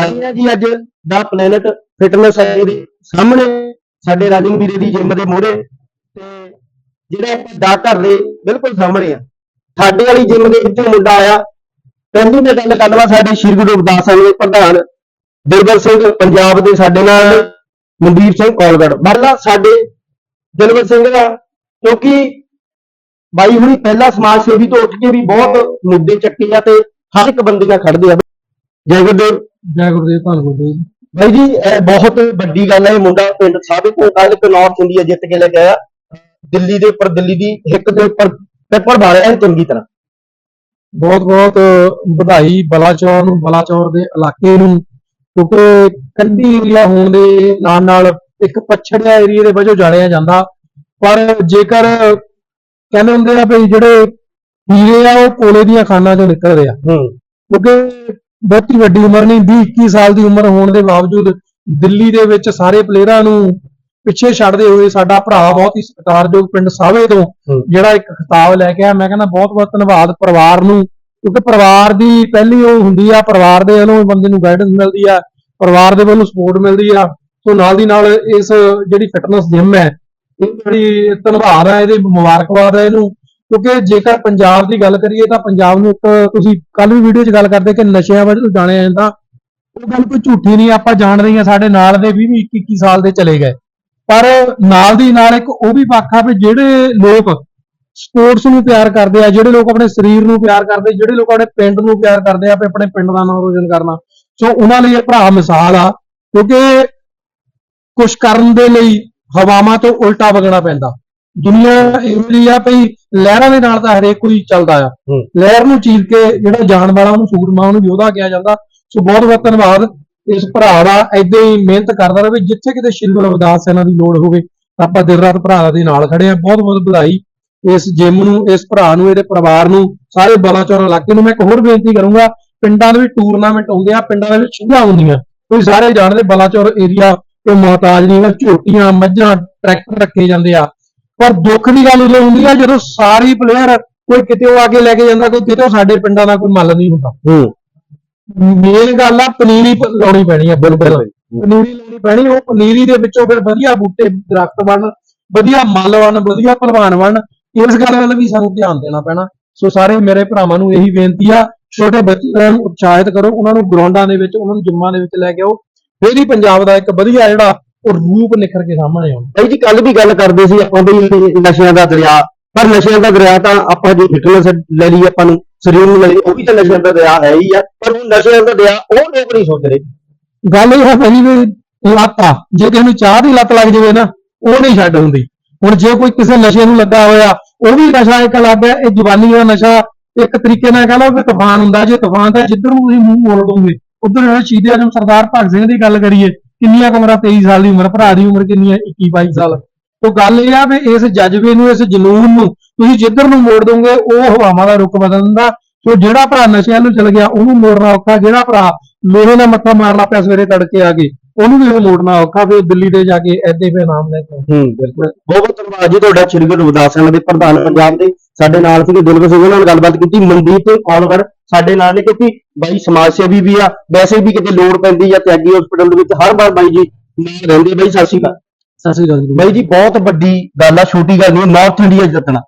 ਆਏ ਜੀ ਅੱਜ ਦਾ ਪਲੈਨਟ ਫਿਟਨੈਸ ਹੈ ਦੇ ਸਾਹਮਣੇ ਸਾਡੇ ਰਾਜਨ ਵੀਰੇ ਦੀ ਜਿਮ ਦੇ ਮੋਹਰੇ ਤੇ ਜਿਹੜਾ ਆਪਾਂ ਦਾ ਘਰ ਦੇ ਬਿਲਕੁਲ ਸਾਹਮਣੇ ਆ। ਸਾਡੇ ਵਾਲੀ ਜਿਮ ਦੇ ਵਿੱਚੋਂ ਮੁੰਡਾ ਆਇਆ। ਪਹਿਲੀ ਮੈਂ ਗੱਲ ਕਰਨਾ ਸਾਡੇ ਸ਼੍ਰੀ ਗੁਰੂ ਰਵਿਦਾਸ ਸਿੰਘ ਦੇ ਪ੍ਰਧਾਨ ਦਿਲਬਰ ਸਿੰਘ ਪੰਜਾਬ ਦੇ ਸਾਡੇ ਨਾਲ ਮਨਦੀਪ ਸਿੰਘ ਕੌਲਗੜ। ਪਹਿਲਾਂ ਸਾਡੇ ਦਿਲਬਰ ਸਿੰਘ ਦਾ ਕਿਉਂਕਿ ਬਾਈ ਹੁਣੀ ਪਹਿਲਾ ਸਮਾਜ ਸੇਵੀ ਤੋਂ ਉੱਠ ਕੇ ਵੀ ਬਹੁਤ ਮੁੱਦੇ ਚੱਕੇ ਆ ਤੇ ਹਰ ਇੱਕ ਬੰਦੇ ਨਾਲ ਖੜਦੇ ਆ। ਜੈ ਗੁਰਦੇਵ। ਜੈ ਗੁਰਦੇਵ ਧੰਨ ਗੁਰਦੇਵ। ਬਾਈ ਜੀ ਇਹ ਬਹੁਤ ਵੱਡੀ ਗੱਲ ਹੈ ਇਹ ਮੁੰਡਾ ਪਿੰਡ ਸਾਬਿਕ ਤੋਂ ਕੱਲ ਇੱਕ ਨਾਰਥ ਇੰਡੀਆ ਜਿੱਤ ਕੇ ਲੈ ਕੇ ਆਇਆ। ਦਿੱਲੀ ਦੇ ਉੱਪਰ ਦਿੱਲੀ ਦੀ ਹਿੱਕ ਦੇ ਉੱਪਰ ਪੇਪਰ ਮਾਰਿਆ ਹੈ ਚੰਗੀ ਤਰ੍ਹਾਂ। ਬਹੁਤ ਬਹੁਤ ਵਧਾਈ ਬਲਾਚੌਰ ਨੂੰ ਬਲਾਚੌਰ ਦੇ ਇਲਾਕੇ ਨੂੰ ਕਿਉਂਕਿ ਕੰਢੀ ਏਰੀਆ ਹੋਣ ਦੇ ਨਾਲ ਨਾਲ ਇੱਕ ਪਛੜਿਆ ਏਰੀਆ ਦੇ ਵਜੋਂ ਜਾਣਿਆ ਜਾਂਦਾ। ਪਰ ਜੇਕਰ ਕਹਿੰਦੇ ਹੁੰਦੇ ਆ ਵੀ ਜਿਹੜੇ ਹੀਰੇ ਆ ਉਹ ਕੋਲੇ ਦੀਆਂ ਖਾਨਾਂ ਚੋਂ ਨਿਕਲਦੇ ਆ। ਹੂੰ। ਕਿਉਂਕਿ ਬਹੁਤੀ ਵੱਡੀ ਉਮਰ ਨਹੀਂ 20 21 ਸਾਲ ਦੀ ਉਮਰ ਹੋਣ ਦੇ ਬਾਵਜੂਦ ਦਿੱਲੀ ਦੇ ਵਿੱਚ ਸਾਰੇ ਪਲੇਅਰਾਂ ਨੂੰ ਪਿੱਛੇ ਛੱਡਦੇ ਹੋਏ ਸਾਡਾ ਭਰਾ ਬਹੁਤ ਹੀ ਸਤਿਕਾਰਯੋਗ ਪਿੰਡ ਸਾਵੇ ਤੋਂ। ਜਿਹੜਾ ਇੱਕ ਖਿਤਾਬ ਲੈ ਕੇ ਆ ਮੈਂ ਕਹਿੰਦਾ ਬਹੁਤ ਬਹੁਤ ਧੰਨਵਾਦ ਪਰਿਵਾਰ ਨੂੰ ਕਿਉਂਕਿ ਪਰਿਵਾਰ ਦੀ ਪਹਿਲੀ ਉਹ ਹੁੰਦੀ ਆ ਪਰਿਵਾਰ ਦੇ ਵੱਲੋਂ ਬੰਦੇ ਨੂੰ ਗਾਈਡੈਂਸ ਮਿਲਦੀ ਆ ਪਰਿਵਾਰ ਦੇ ਵੱਲੋਂ ਸਪੋਰਟ ਮਿਲਦੀ ਆ। ਸੋ ਨਾਲ ਦੀ ਨਾਲ ਇਸ ਜਿਹੜੀ ਫਿਟਨੈਸ ਜਿਮ ਹੈ ਇਹ ਬੜੀ ਧੰਨਵਾਦ ਹੈ ਇਹਦੇ ਮੁਬਾਰਕਬਾਦ ਹੈ ਇਹਨੂੰ। ਕਿਉਂਕਿ ਜੇਕਰ ਪੰਜਾਬ ਦੀ ਗੱਲ ਕਰੀਏ ਤਾਂ ਪੰਜਾਬ ਨੂੰ ਇੱਕ, ਤੁਸੀਂ ਕੱਲ ਵੀ ਵੀਡੀਓ 'ਚ ਗੱਲ ਕਰਦੇ ਕਿ ਨਸ਼ਿਆਂ ਵਜੋਂ ਜਾਣਿਆ ਜਾਂਦਾ। ਉਹ ਗੱਲ ਕੋਈ ਝੂਠੀ ਨਹੀਂ, ਆਪਾਂ ਜਾਣ ਰਹੀ ਹਾਂ ਸਾਡੇ ਨਾਲ ਦੇ 20 21 21 ਸਾਲ ਦੇ ਚਲੇ ਗਏ। ਪਰ ਨਾਲ ਦੀ ਨਾਲ ਇੱਕ ਉਹ ਵੀ ਪੱਖ ਆ ਵੀ ਜਿਹੜੇ ਲੋਕ ਸਪੋਰਟਸ ਨੂੰ ਪਿਆਰ ਕਰਦੇ ਆ, ਜਿਹੜੇ ਲੋਕ ਆਪਣੇ ਸਰੀਰ ਨੂੰ ਪਿਆਰ ਕਰਦੇ, ਜਿਹੜੇ ਲੋਕ ਆਪਣੇ ਪਿੰਡ ਨੂੰ ਪਿਆਰ ਕਰਦੇ ਆ ਵੀ ਆਪਣੇ ਪਿੰਡ ਦਾ ਨਾਮ ਰੋਸ਼ਨ ਕਰਨਾ। ਸੋ ਉਹਨਾਂ ਲਈ ਇਹ ਭਰਾ ਮਿਸਾਲ ਆ, ਕਿਉਂਕਿ ਕੁਝ ਕਰਨ ਦੇ ਲਈ ਹਵਾਵਾਂ ਤੋਂ ਉਲਟਾ ਵਗਣਾ ਪੈਂਦਾ। ਦੁਨੀਆ ਇਹੋ ਆ ਭਈ ਲਹਿਰਾਂ ਦੇ ਨਾਲ ਤਾਂ ਹਰੇਕ ਕੋਈ ਚੱਲਦਾ ਆ। ਹੂੰ। ਲਹਿਰ ਨੂੰ ਚੀਰ ਕੇ ਜਿਹੜਾ ਜਾਣ ਵਾਲਾ ਉਹਨੂੰ ਸੂਰਮਾ ਉਹਨੂੰ ਯੋਧਾ ਕਿਹਾ ਜਾਂਦਾ। ਸੋ ਬਹੁਤ ਬਹੁਤ ਧੰਨਵਾਦ। ਇਸ ਭਰਾ ਦਾ ਏਦਾਂ ਹੀ ਮਿਹਨਤ ਕਰਦਾ ਰਹੇ। ਜਿੱਥੇ ਕਿਤੇ ਸ਼੍ਰੀ ਗੁਰੂ ਰਵਿਦਾਸ ਇਹਨਾਂ ਦੀ ਲੋੜ ਹੋਵੇ ਤਾਂ ਆਪਾਂ ਦਿਨ ਰਾਤ ਭਰਾ ਦੇ ਨਾਲ ਖੜੇ ਆ। ਬਹੁਤ ਬਹੁਤ ਵਧਾਈ ਇਸ ਜਿਮ ਨੂੰ ਇਸ ਭਰਾ ਨੂੰ ਇਹਦੇ ਪਰਿਵਾਰ ਨੂੰ ਸਾਰੇ ਬਲਾਚੌਰ ਇਲਾਕੇ ਨੂੰ। ਮੈਂ ਇੱਕ ਹੋਰ ਬੇਨਤੀ ਕਰੂੰਗਾ ਪਿੰਡਾਂ ਦੇ ਵਿੱਚ ਟੂਰਨਾਮੈਂਟ ਹੁੰਦੇ ਆ ਪਿੰਡਾਂ ਦੇ ਵਿੱਚ ਛੁੱਟੀਆਂ ਹੁੰਦੀਆਂ। ਤੁਸੀਂ ਸਾਰੇ ਜਾਣਦੇ ਬਲਾਚੌਰ ਏਰੀਆ ਤੇ ਮੁਹਤਾਜ ਨਹੀਂ ਗਾ ਝੋਟੀਆਂ ਮੱਝਾਂ ਟਰੈਕਟਰ ਰੱਖੇ ਜਾਂਦੇ ਆ। ਪਰ ਦੁੱਖ ਦੀ ਗੱਲ ਉਦੋਂ ਹੁੰਦੀ ਆ ਜਦੋਂ ਸਾਰੀ ਪਲੇਅਰ ਕੋਈ ਕਿਤੇ ਉਹ ਅੱਗੇ ਲੈ ਕੇ ਜਾਂਦਾ ਕੋਈ ਕਿਤੇ ਸਾਡੇ ਪਿੰਡਾਂ ਦਾ ਕੋਈ ਮੱਲ ਨਹੀਂ ਹੁੰਦਾ। ਹੂੰ। ਮੇਨ ਗੱਲ ਆ ਪਨੀਰੀ ਪ- ਲਾਉਣੀ ਪੈਣੀ ਆ ਬਿਲਕੁਲ। ਪਨੀਰੀ ਲਾਉਣੀ ਪੈਣੀ ਉਹ ਪਨੀਰੀ ਦੇ ਵਿੱਚੋਂ ਫਿਰ ਵਧੀਆ ਬੂਟੇ ਦਰਖਤ ਬਣ ਵਧੀਆ ਮੱਲ ਬਣ ਵਧੀਆ ਭਲਵਾਨ ਬਣ ਇਸ ਗੱਲ ਵੱਲ ਵੀ ਸਾਨੂੰ ਧਿਆਨ ਦੇਣਾ ਪੈਣਾ। ਸੋ ਸਾਰੇ ਮੇਰੇ ਭਰਾਵਾਂ ਨੂੰ ਇਹੀ ਬੇਨਤੀ ਆ ਛੋਟੇ ਬੱਚਿਆਂ ਨੂੰ ਉਤਸ਼ਾਹਿਤ ਕਰੋ ਉਹਨਾਂ ਨੂੰ ਗਰਾਊਂਡਾਂ ਦੇ ਵਿੱਚ ਉਹਨਾਂ ਨੂੰ ਜਿੰਮਾਂ ਦੇ ਵਿੱਚ ਲੈ ਕੇ ਆਓ। ਫਿਰ ਹੀ ਪੰਜਾਬ ਦਾ ਇੱਕ ਵਧੀਆ ਜਿਹੜਾ ਉਹ ਰੂਪ ਨਿਖਰ ਕੇ ਸਾਹਮਣੇ ਆਉਣਾ। ਬਾਈ ਜੀ ਕੱਲ ਵੀ ਗੱਲ ਕਰਦੇ ਸੀ ਆਪਾਂ ਵੀ ਨਸ਼ਿਆਂ ਦਾ ਦਰਿਆ। ਪਰ ਨਸ਼ਿਆਂ ਦਾ ਦਰਿਆ ਤਾਂ ਆਪਾਂ ਜੇ ਫਿਟਨੈਸ ਲੈ ਲਈ ਆਪਾਂ ਨੂੰ ਸਰੀਰ ਨੂੰ ਲੈ ਲਈ ਉਹ ਵੀ ਤਾਂ ਨਸ਼ਿਆਂ ਦਾ ਦਰਿਆ ਹੈ ਹੀ ਆ। ਪਰ ਉਹ ਨਸ਼ਿਆਂ ਦਾ ਦਰਿਆ ਉਹ ਲੋਕ ਨਹੀਂ ਸੋਚ ਰਹੇ। ਗੱਲ ਇਹ ਹੈ ਮੇਰੀ ਵੀ ਲੱਤ ਜੇ ਕਿਸੇ ਨੂੰ ਚਾਹ ਦੀ ਲੱਤ ਲੱਗ ਜਾਵੇ ਨਾ ਉਹ ਨਹੀਂ ਛੱਡ ਹੁੰਦੀ। ਹੁਣ ਜੇ ਕੋਈ ਕਿਸੇ ਨਸ਼ੇ ਨੂੰ ਲੱਗਾ ਹੋਇਆ ਉਹ ਵੀ ਨਸ਼ਾ ਇੱਕ ਲੱਗ ਗਿਆ ਇਹ ਜਵਾਨੀ ਦਾ ਨਸ਼ਾ ਇੱਕ ਤਰੀਕੇ ਨਾਲ ਕਹਿੰਦਾ ਵੀ ਤੂਫਾਨ ਹੁੰਦਾ। ਜੇ ਤੂਫਾਨ ਦਾ ਜਿੱਧਰ ਨੂੰ ਤੁਸੀਂ ਮੂੰਹ ਮੋੜ ਦੋਗੇ ਉਧਰ ਜਿਹੜਾ ਸ਼ਹੀਦ ਆਜਮ ਸਰਦਾਰ ਭਗਤ ਸਿੰਘ ਦੀ ਗੱਲ ਕਰੀਏ ਕਿੰਨੀਆਂ ਕੁ ਉਮਰਾਂ 23 ਸਾਲ ਦੀ ਉਮਰ ਭਰਾ ਦੀ ਉਮਰ ਕਿੰਨੀ ਹੈ? 21 22 ਸਾਲ। ਤੋਂ ਗੱਲ ਇਹ ਆ ਵੀ ਇਸ ਜਜ਼ਬੇ ਨੂੰ ਇਸ ਜਨੂਨ ਨੂੰ ਤੁਸੀਂ ਜਿੱਧਰ ਨੂੰ ਮੋੜ ਦੋਗੇ ਉਹ ਹਵਾਵਾਂ ਦਾ ਰੁਖ ਬਦਲ ਦਿੰਦਾ। ਸੋ ਜਿਹੜਾ ਭਰਾ ਨਸ਼ਿਆਂ ਨੂੰ ਚਲ ਗਿਆ ਉਹਨੂੰ ਮੋੜਨਾ ਔਖਾ। ਜਿਹੜਾ ਭਰਾ ਲੋਹੇ ਨਾਲ ਮੱਥਾ ਮਾਰਨਾ ਪਿਆ ਸਵੇਰੇ ਤੜਕੇ ਆ ਕੇ ਉਹਨੂੰ ਵੀ ਮੋੜਨਾ ਔਖਾ। ਫਿਰ ਦਿੱਲੀ ਤੇ ਜਾ ਕੇ ਐਦੇ ਫੇ ਨਾਮ ਲੈ ਕੇ ਹੂੰ। ਬਿਲਕੁਲ। ਬਹੁਤ ਬਹੁਤ ਧੰਨਵਾਦ ਜੀ ਤੁਹਾਡਾ। ਸ਼੍ਰੀ ਗੁਰੂ ਰਵਿਦਾਸ ਸਿੰਘ ਦੇ ਪ੍ਰਧਾਨ ਪੰਜਾਬ ਦੇ ਸਾਡੇ ਨਾਲ ਸੀਗੇ ਦਿਲਬਰ ਸਿੰਘ ਉਹਨਾਂ ਨਾਲ ਗੱਲਬਾਤ ਕੀਤੀ ਮਨਦੀਪ ਤੇ ਕੌਲਗੜ ਸਾਡੇ ਨਾਲ ਨੇ ਕਿਉਂਕਿ ਬਾਈ ਸਮਾਜ ਸੇਵੀ ਵੀ ਆ ਵੈਸੇ ਵੀ ਕਿਤੇ ਲੋੜ ਪੈਂਦੀ ਆ ਤਿਆਗੀ ਹਸਪੀਟਲ ਦੇ ਵਿੱਚ ਹਰ ਵਾਰ ਬਾਈ ਜੀ ਨਾਲ ਰਹਿੰਦੇ ਬਾਈ ਸਤਿ ਸ਼੍ਰੀ ਅਕਾਲ। ਸਤਿ ਸ੍ਰੀ ਅਕਾਲ ਜੀ। ਬਾਈ ਜੀ ਬਹੁਤ ਵੱਡੀ ਗੱਲ ਆ ਛੋਟੀ ਗੱਲ ਨਹੀਂ ਨਾਰਥ ਇੰਡੀਆ ਜਿੱਤਣਾ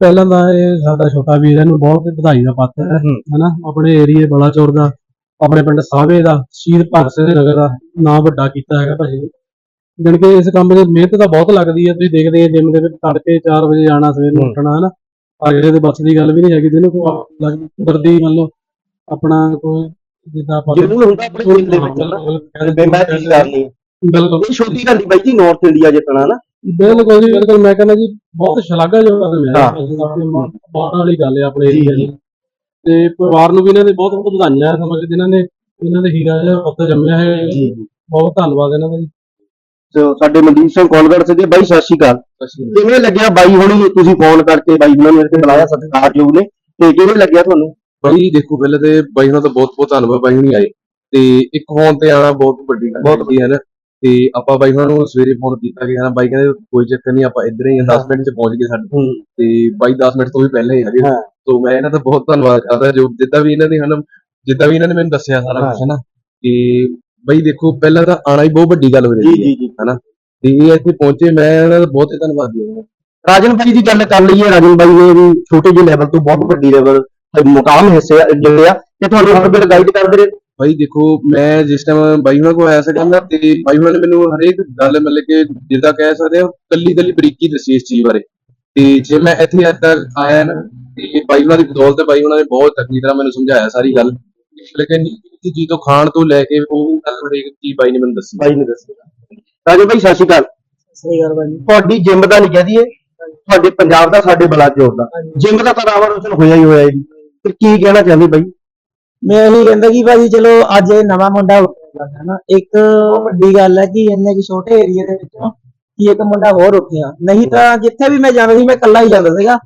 ਪਹਿਲਾਂ ਤਾਂ ਇਹ ਸਾਡਾ ਛੋਟਾ ਵੀਰ ਇਹਨੂੰ ਬਹੁਤ ਵਧਾਈ ਦਾ ਪਾਤਰ ਹੈ। ਹਨਾ? ਆਪਣੇ ਏਰੀਏ ਬਲਾਚੌਰ ਦਾ ਆਪਣੇ ਪਿੰਡ ਸਾਵੇ ਦਾ ਸ਼ਹੀਦ ਭਗਤ ਸਿੰਘ ਨਗਰ ਦਾ ਨਾਂ ਵੱਡਾ ਕੀਤਾ ਹੈਗਾ ਭਾਜੀ। ਜਣ ਕਿ ਇਸ ਕੰਮ ਦੇ ਮਿਹਨਤ ਤਾਂ ਬਹੁਤ ਲੱਗਦੀ ਹੈ ਤੁਸੀਂ ਦੇਖਦੇ ਆ ਜਿਮ ਦੇ ਵਿੱਚ ਤੜਕੇ 4 ਵਜੇ ਆਣਾ ਸਵੇਰ ਨੂੰ ਹੂੰ। ਉੱਠਣਾ ਹਨਾ? ਅਗਲੇ ਦੇ ਬੱਸ ਦੀ ਗੱਲ ਵੀ ਨਹੀਂ ਹੈਗੀ ਜਿਹਨੂੰ ਕੋਈ ਲੱਗ ਦਰਦੀ ਮੰਨ ਲਓ ਆਪਣਾ ਕੋਈ ਜਿੱਦਾਂ ਆਪਾਂ ਜ਼ਰੂਰ ਹੁੰਦਾ ਆਪਣੇ ਦਿਲ ਦੇ ਵਿੱਚ ਨਾ ਬੇ ਮੈਂ ਚੀਜ਼ ਕਰਨੀ ਬਿਲਕੁਲ। ਇਹ ਛੋਟੀ ਗੱਲ ਨਹੀਂ ਬਾਈ ਜੀ ਨਾਰਥ ਇੰਡੀਆ ਜਿੱਤਣਾ ਨਾ ਬਿਲਕੁਲ ਜੀ ਬਿਲਕੁਲ। ਮੈਂ ਕਹਿੰਦਾ ਜੀ ਬਹੁਤ ਸ਼ਲਾਘਾਯੋਗ ਗੱਲ ਹੈ। ਬਹੁਤ ਵਾਲੀ ਗੱਲ ਹੈ ਆਪਣੇ ਏਰੀਆ ਦੀ। ਤੇ ਪਰਿਵਾਰ ਨੂੰ ਵੀ ਇਹਨਾਂ ਦੇ ਬਹੁਤ ਬਹੁਤ ਵਧਾਈਆਂ ਸਮਝ ਜਿਨ੍ਹਾਂ ਨੇ ਇਹਨਾਂ ਦੇ ਹੀਰਾ ਜਿਹਾ ਉੱਤੇ ਜੰਮਿਆ ਹੈ। ਬਹੁਤ ਧੰਨਵਾਦ ਇਹਨਾਂ ਦਾ ਜੀ। ਤੇ ਸਾਡੇ ਮਨਦੀਪ ਸਿੰਘ ਕੌਲਗੜ ਸੀਗੇ। ਬਾਈ ਸਤਿ ਸ਼੍ਰੀ ਅਕਾਲ। ਕਿਵੇਂ ਲੱਗਿਆ ਬਾਈ ਹੁਣੀ ਤੁਸੀਂ ਫੋਨ ਕਰਕੇ ਬਾਈ ਹੁਣਾਂ ਨੂੰ ਤੇ ਬੁਲਾਇਆ ਸਤਿਕਾਰਯੋਗ ਨੇ। ਤੇ ਕਿਵੇਂ ਲੱਗਿਆ ਤੁਹਾਨੂੰ? ਬਾਈ ਦੇਖੋ ਪਹਿਲੇ ਤੇ ਬਾਈ ਹੁਣਾਂ ਦਾ ਬਹੁਤ ਬਹੁਤ ਧੰਨਵਾਦ ਬਾਈ ਹੁਣੀ ਆਏ। ਤੇ ਇੱਕ ਫੋਨ ਤੇ ਆਣਾ ਬਹੁਤ ਵੱਡੀ ਗੱਲ ਬਹੁਤ ਬਹੁਤ ਹੈ ਨਾ। ਤੇ ਆਪਾਂ ਬਾਈ ਹੁਣਾਂ ਨੂੰ ਸਵੇਰੇ ਫੋਨ ਕੀਤਾ ਕਿ ਹਾਂ ਬਾਈ ਕਹਿੰਦੇ ਕੋਈ ਚੱਕਰ ਨਹੀਂ ਆਪਾਂ ਇੱਧਰ ਹੀ 10 ਮਿੰਟ ਚ ਪਹੁੰਚ ਗਏ ਸਾਡੇ ਤੇ ਬਾਈ 10 ਮਿੰਟ ਤੋਂ ਵੀ ਪਹਿਲਾਂ ਹੀ ਆ ਗਏ। ਤੋਂ ਮੈਂ ਇਹਨਾਂ ਦਾ ਬਹੁਤ ਧੰਨਵਾਦ ਕਰਦਾ ਜੋ ਜਿੱਦਾਂ ਵੀ ਇਹਨਾਂ ਨੇ ਹਨ ਜਿੱਦਾਂ ਵੀ ਇਹਨਾਂ ਨੇ ਮੈਨੂੰ ਦੱਸਿਆ ਸਾਰਾ ਹਾਂ। ਕੁਝ ਨਾ ਤੇ ਬਈ ਦੇਖੋ ਪਹਿਲਾਂ ਤਾਂ ਆਣਾ ਹੀ ਬਹੁਤ ਵੱਡੀ ਗੱਲ ਹੋ ਰਹੀ ਜੀ ਜੀ ਹਨਾ? ਤੇ ਇਹ ਇੱਥੇ ਪਹੁੰਚੇ ਮੈਂ ਇਹਨਾਂ ਦਾ ਬਹੁਤ ਧੰਨਵਾਦੀ ਹਾਂ। ਰਾਜਨ ਭਾਈ ਦੀ ਗੱਲ ਕਰ ਲਈਏ? ਰਾਜਨ ਭਾਈ ਨੇ ਵੀ ਛੋਟੇ ਜਿਹੇ ਲੈਵਲ ਤੋਂ ਬਹੁਤ ਵੱਡੀ ਲੈਵਲ ਮੁਕਾਮ ਹਿੱਸੇ ਜਿਹੜੇ ਆ। ਤੇ ਤੁਹਾਨੂੰ ਹਰ ਵੇਲੇ ਗਾਈਡ ਕਰਦੇ ਰਹੇ। ਬਾਈ ਦੇਖੋ ਮੈਂ ਜਿਸ ਟਾਈਮ ਬਾਈ ਉਹਨਾਂ ਕੋਲ ਆਇਆ ਸੀਗਾ ਨਾ ਤੇ ਬਾਈ ਉਹਨਾਂ ਨੇ ਮੈਨੂੰ ਹਰੇਕ ਗੱਲ ਮਤਲਬ ਕਿ ਜਿੱਦਾਂ ਕਹਿ ਸਕਦੇ ਹੋ ਕੱਲੀ ਕੱਲੀ ਬਰੀਕੀ ਦੱਸੀ ਇਸ ਚੀਜ਼ ਬਾਰੇ। ਤੇ ਜੇ ਮੈਂ ਇੱਥੇ ਅੱਜ ਤੱਕ ਆਇਆ ਨਾ ਤੇ ਬਾਈ ਉਹਨਾਂ ਦੀ ਬਦੌਲਤ ਬਾਈ ਉਹਨਾਂ ਨੇ ਬਹੁਤ ਚੰਗੀ ਤਰ੍ਹਾਂ ਮੈਨੂੰ ਸਮਝਾਇਆ ਸਾਰੀ ਗੱਲ। ਲੇਕਿਨ ਚੀਜ਼ ਤੋਂ ਖਾਣ ਤੋਂ ਲੈ ਕੇ ਉਹ ਹਰੇਕ ਚੀਜ਼ ਬਾਈ ਨੇ ਮੈਨੂੰ ਦੱਸੀ। ਭਾਈ ਨੇ ਦੱਸਿਆ ਰਾਜਨ ਭਾਈ ਸਤਿ ਸ਼੍ਰੀ ਅਕਾਲ। ਸਹੀ ਗੱਲ ਬਾਈ ਤੁਹਾਡੀ ਜਿਮ ਦਾ ਨਹੀਂ ਕਹਦੀਏ ਤੁਹਾਡੇ ਪੰਜਾਬ ਦਾ ਸਾਡੇ ਬਲਾਚੌਰ ਦਾ। ਜਿਮ ਦਾ ਤਾਂ ਨਾਮ ਰੋਸ਼ਨ ਹੋਇਆ ਹੀ ਹੋਇਆ ਜੀ। ਤੇ ਕੀ ਕਹਿਣਾ ਚਾਹੁੰਦੇ ਬਾਈ? ਮੈਂ ਇਹੀ ਕਹਿੰਦਾ ਕਿ ਭਾਜੀ ਚਲੋ ਅੱਜ ਇਹ ਨਵਾਂ ਮੁੰਡਾ ਹੈ ਨਾ। ਇੱਕ ਵੱਡੀ ਗੱਲ ਹੈ ਕਿ ਇੰਨੇ ਕਿ ਛੋਟੇ ਏਰੀਆ ਦੇ ਵਿੱਚੋਂ ਕਿ ਇੱਕ ਮੁੰਡਾ ਹੋਰ ਉੱਠਿਆ। ਨਹੀਂ ਤਾਂ ਜਿੱਥੇ ਵੀ ਮੈਂ ਜਾਂਦਾ ਸੀ ਮੈਂ ਇਕੱਲਾ ਹੀ ਜਾਂਦਾ ਸੀਗਾ।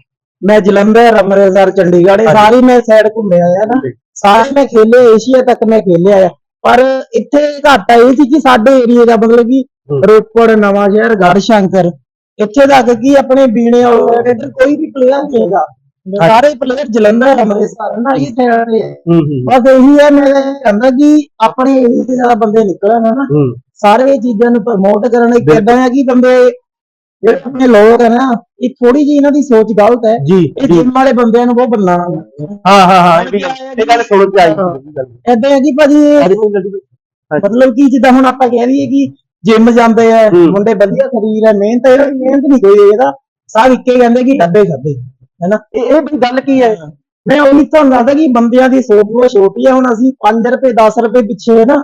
ਮੈਂ ਜਲੰਧਰ ਅੰਮ੍ਰਿਤਸਰ ਚੰਡੀਗੜ੍ਹ ਇਹ ਸਾਰੀ ਮੈਂ ਸਾਈਡ ਘੁੰਮੇ ਆਇਆ ਨਾ। ਸਾਰੇ ਮੈਂ ਖੇਲੇ ਏਸ਼ੀਆ ਤੱਕ ਮੈਂ ਖੇਲੇ ਆਇਆ। ਪਰ ਇੱਥੇ ਘਾਟਾ ਇਹ ਸੀ ਕਿ ਸਾਡੇ ਏਰੀਆ ਦਾ ਮਤਲਬ ਕਿ ਰੋਪੜ ਨਵਾਂ ਸ਼ਹਿਰ ਗੜ੍ਹ ਸ਼ੰਕਰ ਇੱਥੇ ਤੱਕ ਕਿ ਆਪਣੇ ਬੀਣੇ ਇੱਧਰ ਕੋਈ ਵੀ ਪਲੇਅਰ ਨਹੀਂ ਹੈਗਾ। ਸਾਰੇ ਪਲੇਅਰ ਜਲੰਧਰ ਅੰਮ੍ਰਿਤਸਰ ਨਾ ਇਹ ਤੇ ਹੈ ਹੂੰ ਹੂੰ। ਬਸ ਇਹੀ ਹੈ ਮੈਂ ਕਹਿੰਦਾ ਕਿ ਆਪਣੇ ਏਰੀਏ ਦੇ ਜ਼ਿਆਦਾ ਬੰਦੇ ਨਿਕਲਣ ਨਾ ਸਾਰੇ ਚੀਜ਼ਾਂ ਨੂੰ ਪ੍ਰਮੋਟ ਕਰਨ ਇੱਕ ਏਦਾਂ ਹੈ ਕਿ ਬੰਦੇ ਜਿਹੜੇ ਆਪਣੇ ਲੋਕ ਹੈ ਨਾ ਇਹ ਥੋੜੀ ਜਿਹੀ ਇਹਨਾਂ ਦੀ ਸੋਚ ਗਲਤ ਹੈ। ਜੀ ਇਹ ਜੀ। ਜਿਮ ਵਾਲੇ ਬੰਦਿਆਂ ਨੂੰ ਬਹੁਤ ਬਦਨਾਮ ਹਾਂ ਹਾਂ ਹਾਂ ਇਹ ਗੱਲ- ਸੁਣ ਕੇ ਆਈ ਏਦਾਂ ਹੈ ਕਿ ਭਾਜੀ ਨਹੀਂ ਮਤਲਬ ਕਿ ਜਿੱਦਾਂ ਹੁਣ ਆਪਾਂ ਕਹਿ ਰਹੀਏ ਕਿ ਜਿਮ ਜਾਂਦੇ ਆ। ਮੁੰਡੇ ਵਧੀਆ ਸਰੀਰ ਹੈ ਮਿਹਨਤ ਹੈ ਮਿਹਨਤ ਨਹੀਂ ਕੋਈ ਇਹਦਾ। ਸਭ ਇੱਕੇ ਕਹਿੰਦੇ ਕਿ ਡੱਬੇ ਖਾਦੇ ਹੈਨਾ? ਇਹ ਇਹ ਵੀ ਗੱਲ ਕੀ ਹੈ? ਮੈਂ ਉਹੀ ਤੁਹਾਨੂੰ ਦੱਸਦਾ ਕਿ ਬੰਦਿਆਂ ਦੀ ਸੋਚ ਬਹੁਤ ਛੋਟੀ ਹੈ ਹੁਣ ਅਸੀਂ 5 ਰੁਪਏ 10 ਰੁਪਏ ਪਿੱਛੇ ਨਾ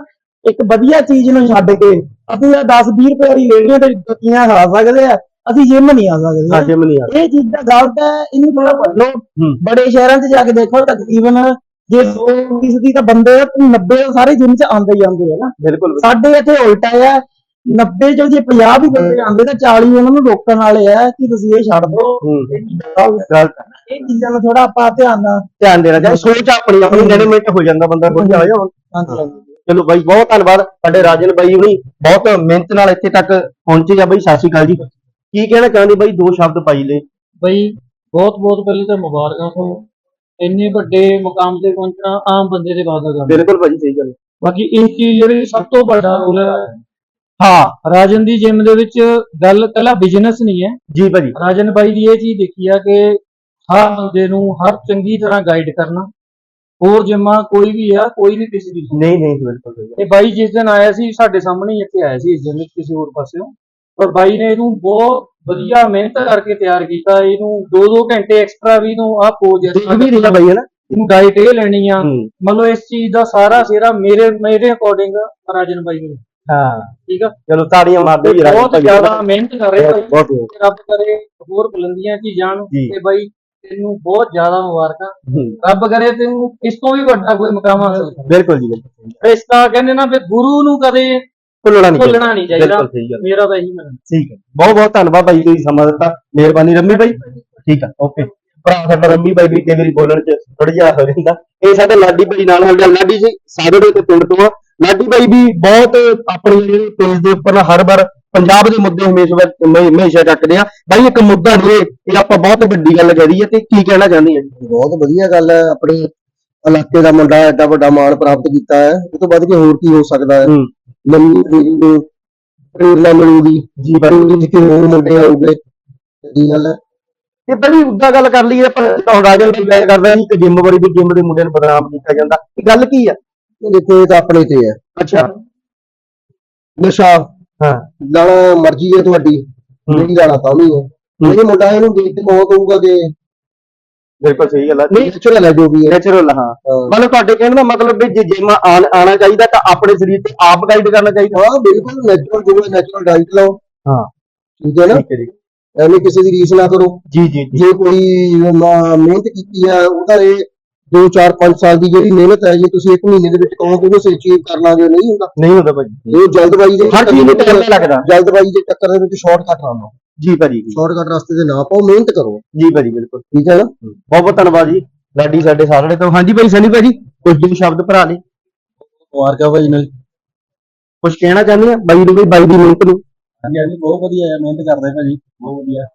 ਇੱਕ ਵਧੀਆ ਚੀਜ਼ ਨੂੰ ਛੱਡ ਕੇ ਅਸੀਂ 10 20 ਰੁਪਏ ਵਾਲੀ ਰੇੜੀਆਂ ਤੇ ਟੁੱਕੀਆਂ ਖਾ ਸਕਦੇ ਆ। ਅਸੀਂ ਜਿਮ ਨਹੀਂ ਆ ਸਕਦੇ। ਅੱਜ ਮਨੀ ਆ। ਇਹ ਚੀਜ਼ ਦਾ ਗਲਤ ਹੈ। ਇਹਨੂੰ ਥੋੜਾ ਬਦਲੋ ਹੂੰ। ਬੜੇ ਸ਼ਹਿਰਾਂ 'ਚ ਜਾ ਕੇ ਦੇਖੋ ਤਕਰੀਬਨ ਜੇ 100 ਫੀਸਦੀ ਤਾਂ ਬੰਦੇ ਆ, 90 ਸਾਰੇ ਜਿਮ 'ਚ ਆਉਂਦੇ ਹੀ ਆਉਂਦੇ ਆ ਨਾ। ਬਿਲਕੁਲ ਸਾਡੇ ਇੱਥੇ ਉਲਟਾ ਹੈ 90 ਚੋਂ ਜੇ 50 ਵੀ ਬੰਦੇ ਆਉਂਦੇ ਤਾਂ 40 ਉਹਨਾਂ ਨੂੰ ਰੋਕਣ ਵਾਲੇ ਆ ਕਿ ਤੁਸੀਂ ਇਹ ਛੱਡ ਦਿਓ। ਹੂੰ। ਗਲਤ ਹੈ। ਹੈ। ਇਹ ਚੀਜ਼ਾਂ ਨੂੰ ਥੋੜਾ ਆਪਾਂ ਧਿਆਨ ਨਾਲ ਧਿਆਨ ਦੇਣਾ ਚਾਹੀਦਾ। ਸੋਚ ਆਪਣੀ ਆਪਣੀ ਡੈਵਲਪਮੈਂਟ ਹੋ ਜਾਂਦਾ ਬੰਦਾ। ਕੋਈ ਆ ਜਾ ਹਾਂਜੀ ਹਾਂਜੀ। ਚਲੋ ਬਾਈ ਬਹੁਤ ਧੰਨਵਾਦ ਸਾਡੇ ਰਾਜਨ ਬਾਈ ਹੁਣੀ। ਬਹੁਤ ਮਿਹਨਤ ਨਾਲ ਇੱਥੇ ਤੱਕ ਪਹੁੰਚੇ ਆ ਬਾਈ ਸਤਿ ਸ਼੍ਰੀ ਅਕਾਲ ਜੀ। ਕੀ ਕਹਿਣਾ ਚਾਹੁੰਦੇ ਬਾਈ ਦੋ ਸ਼ਬਦ ਪਾਈ ਲੈ। ਬਈ ਬਹੁਤ ਬਹੁਤ ਪਹਿਲੇ ਤਾਂ ਮੁਬਾਰਕਾਂ ਤੁਹਾਨੂੰ ਇੰਨੇ ਵੱਡੇ ਮੁਕਾਮ ਤੇ ਪਹੁੰਚਣਾ ਆਮ ਬੰਦੇ ਦੇ ਬਾਅਦ ਦਾ ਹੈ। ਬਿਲਕੁਲ ਭਾਜੀ ਸਹੀ ਗੱਲ। ਬਾਕੀ ਇਸ ਚੀਜ਼ ਜਿਹੜੀ ਸਭ ਤੋਂ ਵੱਡਾ ਰੋਲ ਹੈ। ਹਾਂ। ਰਾਜਨ ਦੀ ਜਿਮ ਦੇ ਵਿੱਚ ਗੱਲ ਕੱਲਾ ਬਿਜ਼ਨਸ ਨਹੀਂ ਹੈ। ਜੀ ਭਾਜੀ। ਰਾਜਨ ਬਾਈ ਦੀ ਇਹ ਚੀਜ਼ ਦੇਖੀ ਆ ਕਿ ਹਰ ਬੰਦੇ ਨੂੰ ਹਰ ਚੰਗੀ ਤਰ੍ਹਾਂ ਗਾਈਡ ਕਰਨਾ। ਹੋਰ ਜਿੰਮਾਂ ਕੋਈ ਵੀ ਆ ਕੋਈ ਨਹੀਂ ਕਿਸੇ ਦੀ ਨਹੀਂ ਨਹੀਂ ਬਿਲਕੁਲ। ਇਹ ਬਾਈ ਜਿਸ ਦਿਨ ਆਇਆ ਸੀ ਸਾਡੇ ਸਾਹਮਣੇ ਹੀ ਇੱਥੇ ਆਇਆ ਸੀ ਇਸ ਜਿਮ ਵਿੱਚ ਕਿਸੇ ਹੋਰ ਪਾਸਿਓਂ। ਪਰ ਬਾਈ ਨੇ ਇਹਨੂੰ ਬਹੁਤ ਵਧੀਆ ਮਿਹਨਤ ਕਰਕੇ ਤਿਆਰ ਕੀਤਾ। ਇਹਨੂੰ 2-2 ਘੰਟੇ ਐਕਸਟਰਾ ਵੀ ਨੂੰ ਆ ਪੋਜ ਦੇਖ ਵੀ ਰਿਹਾ ਬਾਈ ਹੈ ਨਾ? ਇਹਨੂੰ ਡਾਈਟ ਇਹ ਲੈਣੀ ਆ। ਹੂੰ। ਮਤਲਬ ਇਸ ਚੀਜ਼ ਦਾ ਸਾਰਾ ਸਿਰਾ ਮੇਰੇ ਮੇਰੇ ਅਕੋਰਡਿੰਗ ਰਾਜਨ ਬਾਈ ਨੂੰ। ਹਾਂ। ਠੀਕ ਆ? ਚਲੋ ਤਾੜੀਆਂ ਮਾਰਦੇ ਜੀ ਬਹੁਤ ਭਾਈ ਜ਼ਿਆਦਾ ਮਿਹਨਤ ਕਰ ਰਹੇ ਬਹੁਤ ਬਾਈ ਬਹੁਤ। ਰੱਬ ਕਰੇ ਹੋਰ ਬੁਲੰਦੀਆਂ 'ਚ ਹੀ ਜਾਣ ਜੀ। ਤੇ ਬਾਈ ਤੈਨੂੰ ਬਹੁਤ ਜ਼ਿਆਦਾ ਮੁਬਾਰਕਾਂ। ਰੱਬ ਕਰੇ ਤੈਨੂੰ ਇਸ ਤੋਂ ਵੀ ਵੱਡਾ ਕੋਈ ਮੁਕਾਮ ਹਾਸਲ ਕਰੇ। ਬਿਲਕੁਲ ਜੀ ਬਿਲਕੁਲ ਇਸ ਤਾਂ ਕਹਿੰਦੇ ਨਾ ਵੀ ਗੁਰੂ ਨੂੰ ਕਦੇ ਭੁੱਲਣਾ ਨਹੀਂ ਚਾਹੀਦਾ। ਭੁੱਲਣਾ ਨਹੀਂ ਮੇਰਾ ਤਾਂ ਇਹੀ ਮੰਨਣਾ। ਠੀਕ ਹੈ। ਬਹੁਤ ਬਹੁਤ ਧੰਨਵਾਦ ਭਾਈ ਤੁਸੀਂ ਸਮਾਂ ਦਿੱਤਾ। ਮਿਹਰਬਾਨੀ ਰੰਮੀ ਭਾਈ। ਠੀਕ ਹੈ ਓਕੇ। ਭਰਾ ਸਾਡਾ ਰੰਮੀ ਭਾਈ ਵੀ ਕਈ ਵਾਰੀ ਬੋਲਣ ਚ ਥੋੜਾ ਜਿਹਾ ਹੋ ਜਾਂਦਾ। ਇਹ ਸਾਡੇ ਲਾਡੀ ਭਾਈ ਨਾਲ ਹੋ ਗਿਆ। ਲਾਡੀ ਜੀ ਸਾਗੜੇ ਤੇ ਪਿੰਡ ਤੋਂ ਆ। ਲਾਡੀ ਭਾਈ ਵੀ ਬਹੁਤ ਆਪਣੀ ਜਿਹੜੀ ਪੇਜ ਦੇ ਉੱਪਰ ਹਰ ਵਾਰ ਪੰਜਾਬ ਦੇ ਮੁੱਦੇ ਹਮੇਸ਼ਾ ਹਮੇ- ਹਮੇਸ਼ਾ ਚੱਕਦੇ ਆ ਭਾਈ ਇੱਕ ਮੁੱਦਾ ਨਹੀਂ ਇਹ ਆਪਾਂ ਬਹੁਤ ਵੱਡੀ ਗੱਲ ਕਰੀ ਹੈ ਤੇ ਕੀ ਕਹਿਣਾ ਚਾਹੁੰਦੇ ਆ ਬਹੁਤ ਵਧੀਆ ਗੱਲ ਹੈ। ਆਪਣੇ ਇਲਾਕੇ ਦਾ ਮੁੰਡਾ ਐਡਾ ਵੱਡਾ ਮਾਣ ਪ੍ਰਾਪਤ ਕੀਤਾ ਹੈ। ਇਹ ਤੋਂ ਵੱਧ ਕੇ ਹੋਰ ਕੀ ਹੋ ਸਕਦਾ ਹੈ? ਹੂੰ। ਨਵੀਂ ਪੀੜ੍ਹੀ ਨੂੰ ਪ੍ਰੇਰਨਾ ਮਿਲੂਗੀ। ਜੀ ਭਾਈ ਪੀੜ੍ਹੀ ਕਿ ਹੋਰ ਮੁੰਡੇ ਆਉਗੇ। ਦੀ ਗੱਲ ਹੈ। ਤੇ ਬੜੀ ਉਦਾਂ ਗੱਲ ਕਰ ਲਈਏ ਆਪਾਂ ਹੁਣ ਰਾਜਨ ਭਾਈ ਗੱਲ ਕਰਦਾ ਸੀ ਕਿ ਜਿੰਮ ਵਾਰੀ ਵੀ ਜਿੰਮ ਦੇ ਮੁੰਡਿਆਂ ਨੂੰ ਬਦਨਾਮ ਕੀਤਾ ਜਾਂਦਾ। ਇਹ ਗੱਲ ਕੀ ਆ ਦੇਖੋ ਇਹ ਤਾਂ ਆਪਣੇ ਤੇ ਹੈ। ਅੱਛਾ। ਨਸ਼ਾ ਹਾਂ। ਮਰਜ਼ੀ ਹੈ ਤੁਹਾਡੀ ਨਹੀਂ ਲਾਣਾ ਤਾਂ ਵੀ ਹੈ। ਇਹ ਮੁੰਡਾ ਇਹਨੂੰ ਦੇਖ ਕੇ ਕੌਣ ਕਹੂਗਾ ਕਿ ਬਿਲਕੁਲ ਸਹੀ ਗੱਲ ਆ। ਨਹੀਂ ਨੇਚਰਲ ਹੈ ਜੋ ਵੀ ਹੈ। ਨੈਚੁਰਲ ਹਾਂ। ਹਾਂ। ਮਤਲਬ ਤੁਹਾਡੇ ਕਹਿਣ ਦਾ ਮਤਲਬ ਵੀ ਜੇ ਜਿਮ ਆਣਾ ਚਾਹੀਦਾ ਤਾਂ ਆਪਣੇ ਸਰੀਰ ਤੇ ਆਪ ਗਾਈਡ ਕਰਨਾ ਚਾਹੀਦਾ। ਹਾਂ ਬਿਲਕੁਲ ਨੈਚੁਰਲ ਜੋ ਨੈਚੁਰਲ ਡਾਈਟ ਲਓ ਹਾਂ। ਠੀਕ ਹੈ ਨਾ? ਹੈ ਐਵੇਂ ਕਿਸੇ ਦੀ ਰੀਸ ਨਾ ਕਰੋ। ਜੀ ਜੀ ਜੀ। ਕੋਈ ਮਿਹਨਤ ਕੀਤੀ ਹੈ ਉਹਦਾ ਇਹ 2 4 5 ਸਾਲ ਦੀ ਜਿਹੜੀ ਮਿਹਨਤ ਹੈ ਜੇ ਤੁਸੀਂ ਇੱਕ ਮਹੀਨੇ ਦੇ ਵਿੱਚ ਕਹੋਗੇ ਉਹਨੂੰ ਅਚੀਵ ਕਰ ਲਾਂਗੇ ਨਹੀਂ ਹੁੰਦਾ ਨਹੀਂ ਹੁੰਦਾ ਭਾਜੀ। ਇਹ ਜਲਦਬਾਜ਼ੀ ਦੇ ਹਰ ਚੀਜ਼ ਨੂੰ ਟਾਈਮ ਲੱਗਦਾ। ਜਲਦਬਾਜ਼ੀ ਦੇ ਚੱਕਰ ਦੇ ਵਿੱਚ ਸ਼ਾਰਟਕਟ ਨਾ ਲਓ ਜੀ ਭਾਜੀ। ਸ਼ਾਰਟਕਟ ਰਸਤੇ ਤੇ ਨਾ ਪਾਓ ਮਿਹਨਤ ਕਰੋ। ਜੀ ਭਾਜੀ ਬਿਲਕੁਲ। ਠੀਕ ਹੈ ਨਾ? ਬਹੁਤ ਬਹੁਤ ਧੰਨਵਾਦ ਜੀ। ਲਾਡੀ ਸਾਡੇ ਸਾਹਮਣੇ ਤੋਂ ਹਾਂਜੀ ਭਾਈ ਸਨੀ ਭਾਜੀ ਕੁਝ ਦੋ ਸ਼ਬਦ ਭਰਾ ਲਈ ਮੁਬਾਰਕਾਂ ਭਾਈ ਨੇ ਕੁਝ ਕਹਿਣਾ ਚਾਹੁੰਦੇ ਆ? ਬਾਈ ਨੂੰ ਵੀ ਬਾਈ ਦੀ ਮਿਹਨਤ ਨੂੰ। ਹਾਂਜੀ ਹਾਂਜੀ ਬਹੁਤ ਵਧੀਆ ਹੈ ਮਿਹਨਤ ਕਰਦੇ ਭਾਜੀ। ਬਹੁਤ ਵਧੀਆ।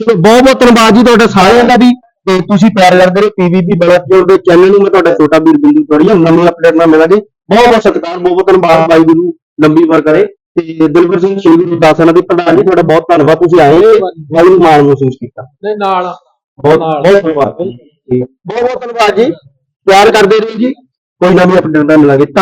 ਚਲੋ ਬਹੁਤ ਬਹੁਤ ਧੰਨਵਾਦ ਜੀ ਤੁਹਾਡਾ ਸਾਰਿਆਂ ਦਾ ਵੀ। ਤੇ ਤੁਸੀਂ ਪਿਆਰ ਕਰਦੇ ਰਹੋ ਪੀਵੀਪੀ ਬਲਸਜੋਰ ਦੇ ਚੈਨਲ ਨੂੰ ਮੈਂ ਤੁਹਾਡਾ ਛੋਟਾ ਵੀਰ ਬਿੰਦੂ ਥੋੜੀਆਂ ਨਵੀਂ ਅਪਡੇਟ ਨਾਲ ਮਿਲਾਂਗੇ। ਬਹੁਤ ਬਹੁਤ ਸਤਿਕਾਰ ਬਹੁਤ ਬਹੁਤ ਧੰਨਵਾਦ ਬਾਈ ਗੁਰੂ ਲੰਬੀ ਉਮਰ ਕਰੇ। ਤੇ ਦਿਲਬਰ ਸਿੰਘ ਸ਼੍ਰੀ ਗੁਰੂ ਦਾਸਾਨਾ ਦੇ ਪ੍ਰਧਾਨ ਜੀ ਤੁਹਾਡਾ ਬਹੁਤ ਧੰਨਵਾਦ। ਤੁਸੀਂ ਆਏ ਬਾਈ ਨੂੰ ਮਾਣ ਮਹਿਸੂਸ ਕੀਤਾ। ਦੇ ਨਾਲ ਬਹੁਤ ਬਹੁਤ ਧੰਨਵਾਦ। ਬਹੁਤ ਬਹੁਤ ਧੰਨਵਾਦ ਜੀ। ਪਿਆਰ ਕਰਦੇ ਰਹੋ ਜੀ। ਕੋਈ ਨਵੀਂ ਅਪਡੇਟ ਨਾਲ ਮਿਲਾਂਗੇ।